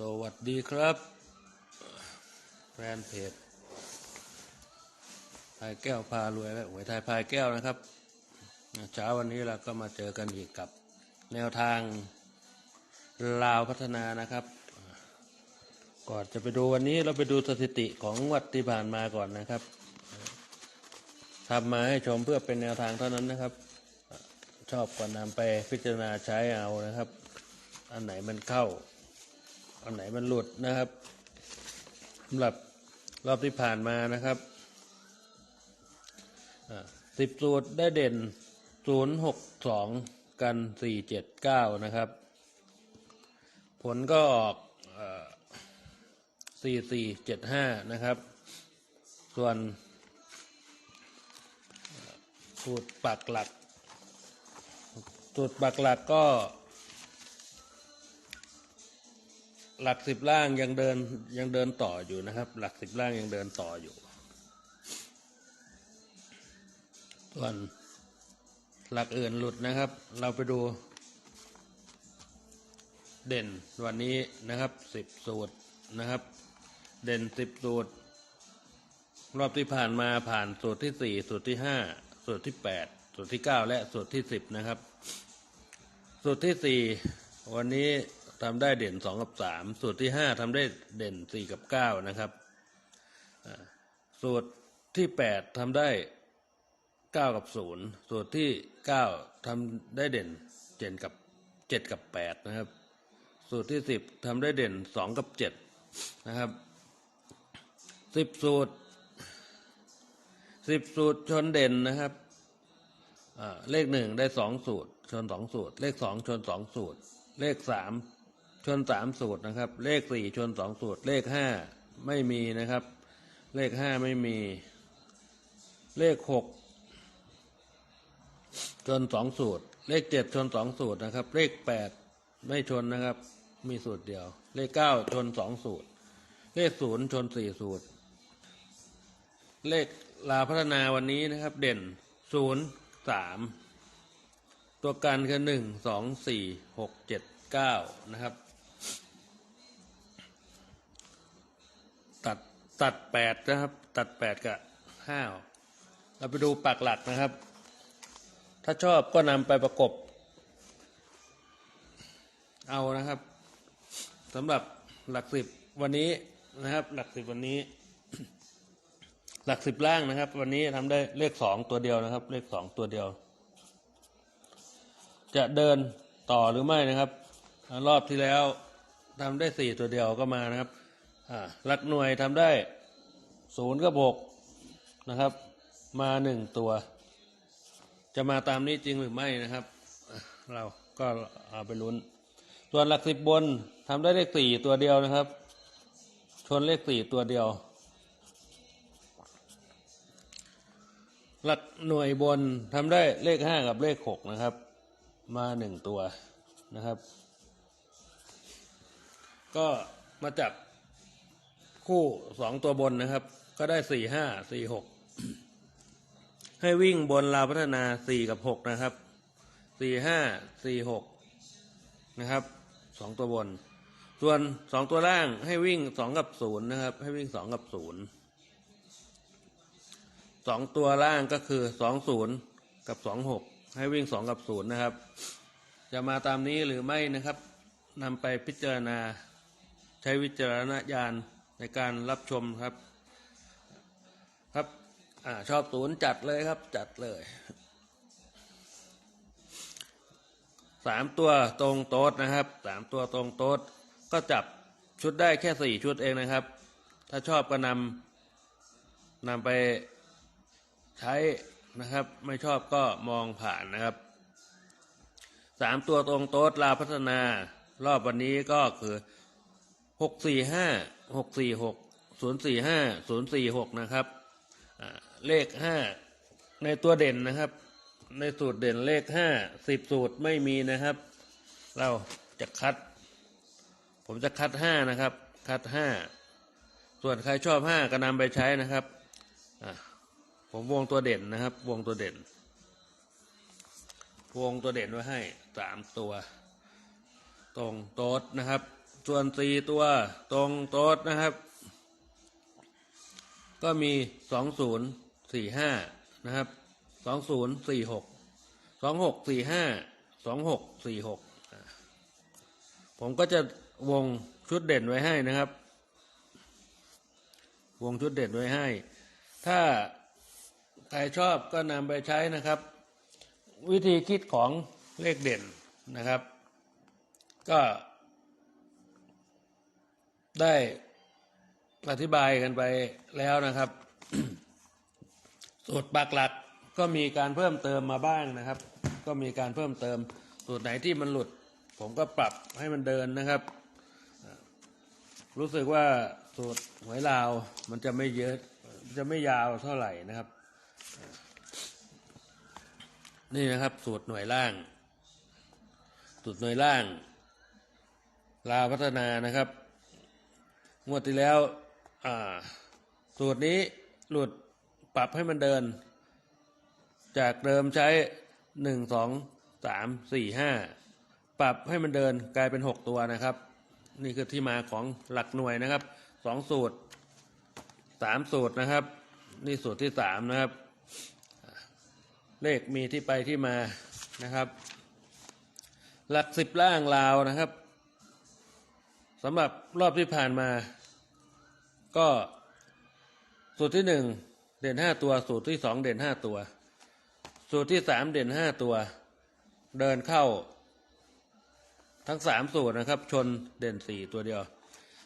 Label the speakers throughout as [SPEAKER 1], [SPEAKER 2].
[SPEAKER 1] สวัสดีครับแฟนเพจพายแก้วพารวยและหวยไทยพายแก้วนะครับเช้าวันนี้เราก็มาเจอกันอีกกับแนวทางลาวพัฒนานะครับ ก่อนจะไปดูวันนี้เราไปดูสถิติของวัดที่ผ่านมาก่อนนะครับทำมาให้ชมเพื่อเป็นแนวทางเท่านั้นนะครับ ชอบก็นำไปพิจารณาใช้เอานะครับ อันไหนมันเข้า อันไหนมันหลุดนะครับสำหรับรอบที่ผ่านมานะครับสิบสูตรได้เด่นศูนย์หกสองกันสี่เจ็ดเก้านะครับ ผลก็ออกสี่สี่เจ็ดห้านะครับ ส่วนสูตรปักหลักสูตรปักหลักก็ หลักสิบล่างยังเดินยังเดินต่ออยู่นะครับ หลักสิบล่างยังเดินต่ออยู่ส่วนหลักอื่นหลุดนะครับ เราไปดูเด่นวันนี้นะครับสิบสูตรนะครับ เด่นสิบสูตร รอบที่ผ่านมาผ่านสูตรที่สี่สูตรที่ห้าสูตรที่แปดสูตรที่เก้าและสูตรที่สิบนะครับ สูตรที่สี่วันนี้ ทำได้เด่นสองกับสามสูตรที่ห้าทำได้เด่นสี่กับเก้านะครับสูตรที่แปดทำได้เก้ากับศูนย์สูตรที่เก้าทำได้เด่นเจ็ดกับเจ็ดกับแปดนะครับ สูตรที่สิบทำได้เด่นสองกับเจ็ดนะครับสิบสูตรสิบสูตรชนเด่นนะครับเลขหนึ่งได้สองสูตร ชนสองสูตร เลขสองชนสองสูตร เลขสาม ชนสามสูตรนะครับ เลขสี่ชนสองสูตร เลขห้าไม่มีนะครับ เลขห้าไม่มี เลขหกชนสองสูตร เลขเจ็ดชนสองสูตรนะครับ เลขแปดไม่ชนนะครับ มีสูตรเดียว เลขเก้าชนสองสูตร เลขศูนย์ชนสี่สูตร เลขลาพัฒนาวันนี้นะครับ เด่นศูนย์สามตัวกันคือหนึ่งสองสี่หกเจ็ดเก้านะครับ ตัดแปดนะครับ ตัดแปดกับห้าเราไปดูปักหลักนะครับ ถ้าชอบก็นำไปประกบ เอานะครับสำหรับหลักสิบวันนี้นะครับ หลักสิบวันนี้ หลักสิบล่างนะครับ วันนี้ทำได้เลขสองตัวเดียวนะครับ เลขสองตัวเดียว จะเดินต่อหรือไม่นะครับ รอบที่แล้วทำได้สี่ตัวเดียวก็มานะครับ หลักหน่วยทำได้ศูนย์กับหกนะครับ มาหนึ่งตัว จะมาตามนี้จริงหรือไม่นะครับ เราก็เอาไปลุ้น ส่วนหลักสิบบนทำได้เลขสี่ตัวเดียวนะครับ ชนเลขสี่ตัวเดียว หลักหน่วยบนทำได้เลขห้ากับเลขหกนะครับ มาหนึ่งตัวนะครับ ก็มาจับ คู่สองตัวบนนะครับ ก็ได้สี่ห้าสี่หกให้วิ่งบนราวพัฒนาสี่กับหกนะครับสี่ห้าสี่หกนะครับสองตัวบน ส่วนสองตัวล่างให้วิ่งสองกับศูนย์นะครับ ให้วิ่งสองกับศูนย์สองตัวล่างก็คือสองศูนย์กับสองหกให้วิ่งสองกับศูนย์นะครับ จะมาตามนี้หรือไม่นะครับนำไปพิจารณาใช้วิจารณญาณ ในการรับชมครับ ครับอ่าชอบศูนย์จัดเลยครับ จัดเลยสามตัวตรงโต๊ดนะครับสามตัวตรงโต๊ดก็จับชุดได้แค่สี่ชุดเองนะครับ ถ้าชอบก็นำนำไปใช้นะครับ ไม่ชอบก็มองผ่านนะครับสามตัวตรงโต๊ดลาพัฒนา รอบวันนี้ก็คือหกสี่ห้า หกสี่หกศูนย์สี่ห้าศูนย์สี่หกนะครับเลขห้าในตัวเด่นนะครับ ในสูตรเด่นเลขห้าสิบสูตรไม่มีนะครับ เราจะคัด ผมจะคัดห้านะครับ คัดห้าส่วนใครชอบห้าก็นำไปใช้นะครับผมวงตัวเด่นนะครับ วงตัวเด่น วงตัวเด่นไว้ให้สามตัว ตรงโต๊ดนะครับ ส่วนสี่ตัวตรงโต๊ดนะครับ ก็มีสองศูนย์สี่ห้านะครับสองศูนย์สี่หกสองหกสี่ห้าสองหกสี่หกผมก็จะวงชุดเด่นไว้ให้นะครับ วงชุดเด่นไว้ให้ ถ้าใครชอบก็นำไปใช้นะครับ วิธีคิดของเลขเด่นนะครับ ก็ ได้อธิบายกันไปแล้วนะครับ สูตรปักหลักก็มีการเพิ่มเติมมาบ้างนะครับ ก็มีการเพิ่มเติม สูตรไหนที่มันหลุด ผมก็ปรับให้มันเดินนะครับ รู้สึกว่าสูตรหวยลาวมันจะไม่เยอะจะไม่ยาวเท่าไหร่นะครับ นี่นะครับ สูตรหน่วยล่าง สูตรหน่วยล่าง ลาวพัฒนานะครับ งวดที่แล้วสูตรนี้หลุดปรับให้มันเดิน จากเดิมใช้หนึ่งสองสามสี่ห้าปรับให้มันเดินกลายเป็นหกตัวนะครับ นี่คือที่มาของหลักหน่วยนะครับสองสูตรสามสูตรนะครับ นี่สูตรที่สามนะครับ เลขมีที่ไปที่มานะครับ หลักสิบล่างลาวนะครับ สำหรับรอบที่ผ่านมา ก็สูตรที่หนึ่งเด่นห้าตัว สูตรที่สองเด่นห้าตัว สูตรที่สามเด่นห้าตัว เดินเข้า ทั้งสามสูตรนะครับ ชนเด่นสี่ตัวเดียว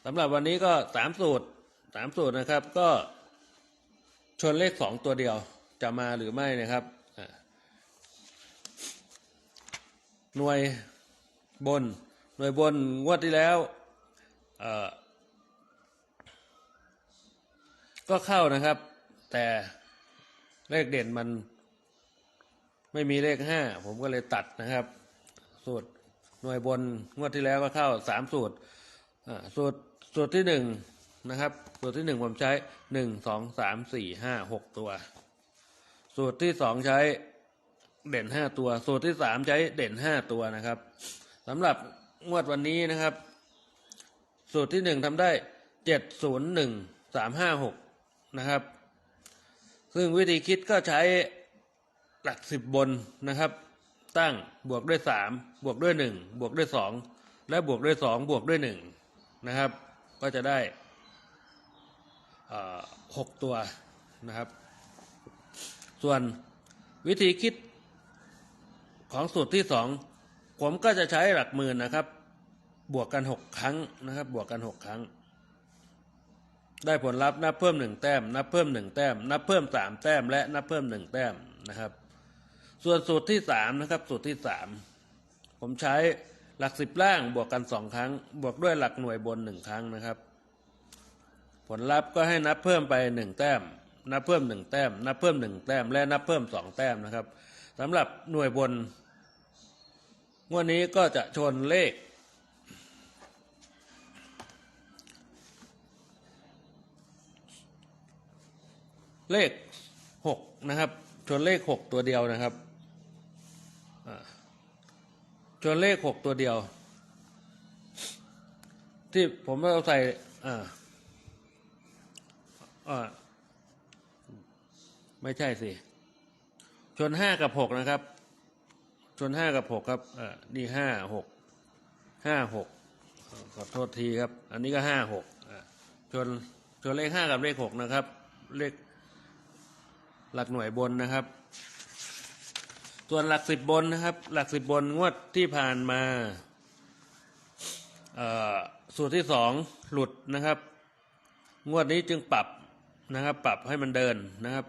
[SPEAKER 1] สำหรับวันนี้ก็สามสูตรสามสูตรนะครับ ก็ชนเลขสองตัวเดียวจะมาหรือไม่นะครับหน่วยบน หน่วยบนงวดที่แล้ว ก็เข้านะครับ แต่เลขเด่นมันไม่มีเลขห้าผมก็เลยตัดนะครับ สูตรหน่วยบนงวดที่แล้วก็เข้าสามสูตรสูตรสูตรที่หนึ่งนะครับ สูตรที่หนึ่งผมใช้หนึ่งสองสามสี่ห้าหกตัว สูตรที่สองใช้เด่นห้าตัว สูตรที่สามใช้เด่นห้าตัวนะครับสำหรับงวดวันนี้นะครับ สูตรที่หนึ่งทำได้เจ็ดศูนย์หนึ่งสามห้าหกนะครับ ซึ่งวิธีคิดก็ใช้หลักสิบบนนะครับ ตั้งบวกด้วยสามบวกด้วยหนึ่งบวกด้วยสองและบวกด้วยสองบวกด้วยหนึ่งนะครับ ก็จะได้หกตัวนะครับ ส่วนวิธีคิดของสูตรที่สองผมก็จะใช้หลักหมื่นนะครับ บวกกันหกครั้งนะครับ บวกกันหกครั้ง ได้ผลลัพธ์นับเพิ่มหนึ่งแต้ม นับเพิ่มหนึ่งแต้ม นับเพิ่มสามแต้ม และนับเพิ่มหนึ่งแต้มนะครับ ส่วนสูตรที่สามนะครับ สูตรที่สามผมใช้หลักสิบล่างบวกกันสองครั้ง บวกด้วยหลักหน่วยบนหนึ่งครั้งนะครับ ผลลัพธ์ก็ให้นับเพิ่มไปหนึ่งแต้ม นับเพิ่มหนึ่งแต้ม นับเพิ่มหนึ่งแต้ม และนับเพิ่มสองแต้มนะครับสำหรับหน่วยบนงวดนี้ก็จะชนเลข เลขหกนะครับชนเลขหกตัวเดียวนะครับอ่าชนเลขหกตัวเดียว ที่ผมเอาใส่อ่าอ่าไม่ใช่สิชนห้ากับหกนะครับ ชนห้ากับหกครับอ่านี่ห้าหกห้าหกขอโทษทีครับ อันนี้ก็ห้าหกชนชนเลขห้ากับเลขหกนะครับ เลข หลักหน่วยบนนะครับ ส่วนหลักสิบบนนะครับ หลักสิบบนงวดที่ผ่านมาสูตรที่สองหลุดนะครับ งวดนี้จึงปรับนะครับ ปรับให้มันเดินนะครับ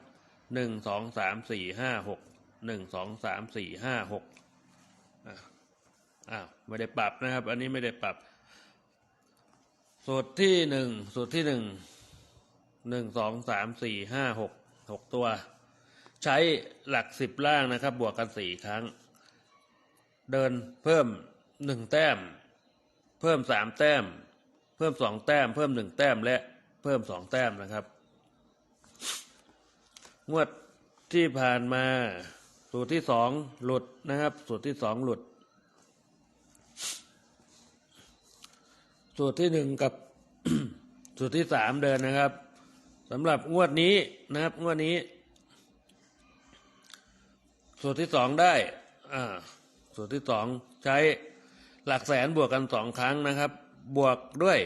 [SPEAKER 1] หนึ่งสองสามสี่ห้าหกหนึ่งสองสามสี่ห้าหกอ้าวไม่ได้ปรับนะครับ อันนี้ไม่ได้ปรับ สูตรที่หนึ่งสูตรที่หนึ่งหนึ่งสองสามสี่ห้าหกหกตัว ใช้หลักสิบล่างนะครับ บวกกันสี่ครั้ง เดินเพิ่มหนึ่งแต้ม เพิ่มสามแต้ม เพิ่มสองแต้ม เพิ่มหนึ่งแต้มและเพิ่มสองแต้มนะครับ งวดที่ผ่านมาสูตรที่สองหลุดนะครับ สูตรที่สองหลุด สูตรที่หนึ่งกับสูตรที่สามเดินนะครับสำหรับงวดนี้นะครับ งวดนี้ สูตรที่สองได้อ่าสูตรที่สองใช้หลักแสนบวกกันสองครั้งนะครับ บวกด้วย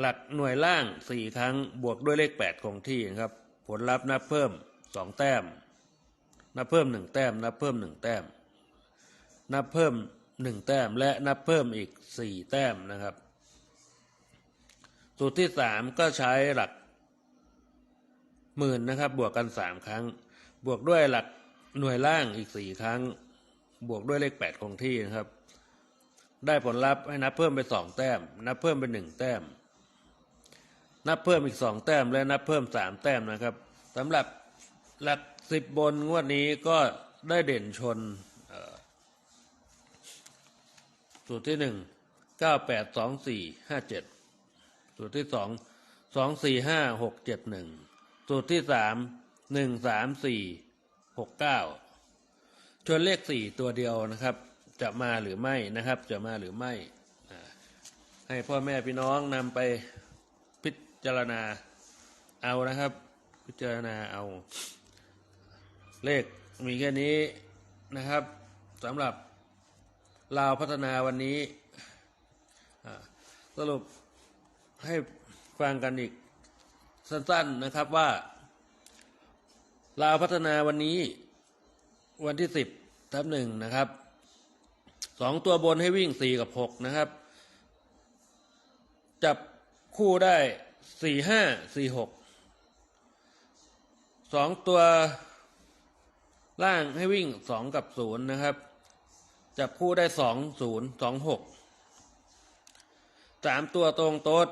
[SPEAKER 1] หลักหน่วยล่างสี่ครั้ง บวกด้วยเลขแปดคงที่นะครับ ผลลัพธ์นับเพิ่มสองแต้ม นับเพิ่มหนึ่งแต้ม นับเพิ่มหนึ่งแต้ม นับเพิ่มหนึ่งแต้ม และนับเพิ่มอีกสี่แต้มนะครับ สูตรที่สามก็ใช้หลักหมื่นนะครับ บวกกันสามครั้ง บวกด้วยหลัก หน่วยล่างอีกสี่ครั้ง บวกด้วยเลขแปดคงที่นะครับ ได้ผลลัพธ์ให้นับเพิ่มไปสองแต้ม นับเพิ่มไปหนึ่งแต้ม นับเพิ่มอีกสองแต้มและนับเพิ่มสามแต้มนะครับสำหรับหลักสิบบนงวดนี้ก็ได้เด่นชนสูตรที่หนึ่งเก้าแปดสองสี่ห้าเจ็ดสูตรที่สองสองสี่ห้าหกเจ็ดหนึ่งสูตรที่สามหนึ่งสามสี่ หกเก้าชนเลขสี่ตัวเดียวนะครับ จะมาหรือไม่นะครับ จะมาหรือไม่ ให้พ่อแม่พี่น้องนำไปพิจารณาเอานะครับ พิจารณาเอา เลขมีแค่นี้นะครับสำหรับลาวพัฒนาวันนี้สรุปให้ฟังกันอีกสั้นๆนะครับว่า ลาวพัฒนาวันนี้วันที่สิบทับหนึ่งนะครับสองตัวบนให้วิ่งสี่กับหกนะครับ จับคู่ได้สี่ห้าสี่หกสองตัวล่างให้วิ่งสองกับศูนย์นะครับ จับคู่ได้สองศูนย์สองหกสามตัวตรงโต๊ด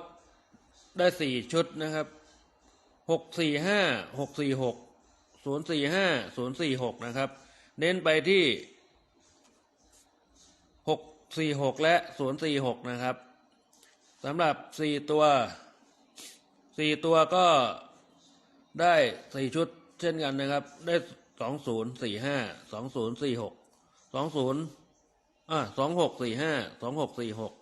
[SPEAKER 1] ได้สี่ชุดนะครับหกสี่ห้าหกสี่หก ศูนย์สี่ห้าศูนย์สี่หกนะครับ เน้นไปที่หกสี่หกและศูนย์สี่หกนะครับสำหรับสี่ตัวสี่ตัวก็ได้สี่ชุดเช่นกันนะครับ ได้สองศูนย์สี่ห้าสองศูนย์สี่หกสองศูนย์อ่าสองหกสี่ห้าสองหกสี่หก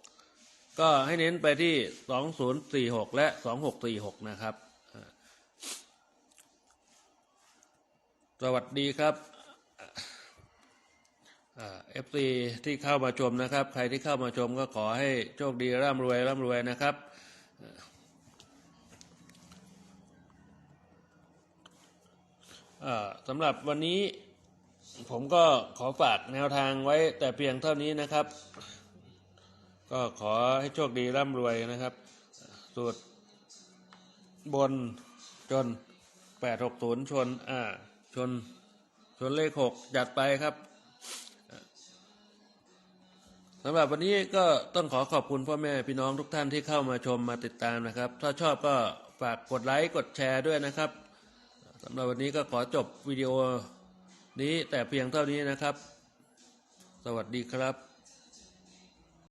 [SPEAKER 1] ก็ให้เน้นไปที่สองศูนย์สี่หกและสองหกสี่หกนะครับอ่า สวัสดีครับเอฟซีที่เข้ามาชมนะครับ ใครที่เข้ามาชมก็ขอให้โชคดีร่ำรวยร่ำรวยนะครับ สำหรับวันนี้ผมก็ขอฝากแนวทางไว้แต่เพียงเท่านี้นะครับ ก็ขอให้โชคดีร่ำรวยนะครับ สูตรบนจนแปดหกศูนย์ชนอ่า ชนชนเลขหกจัดไปครับสำหรับวันนี้ก็ต้องขอขอบคุณพ่อแม่พี่น้องทุกท่านที่เข้ามาชมมาติดตามนะครับ ถ้าชอบก็ฝากกดไลค์กดแชร์ด้วยนะครับสำหรับวันนี้ก็ขอจบวิดีโอนี้แต่เพียงเท่านี้นะครับ สวัสดีครับ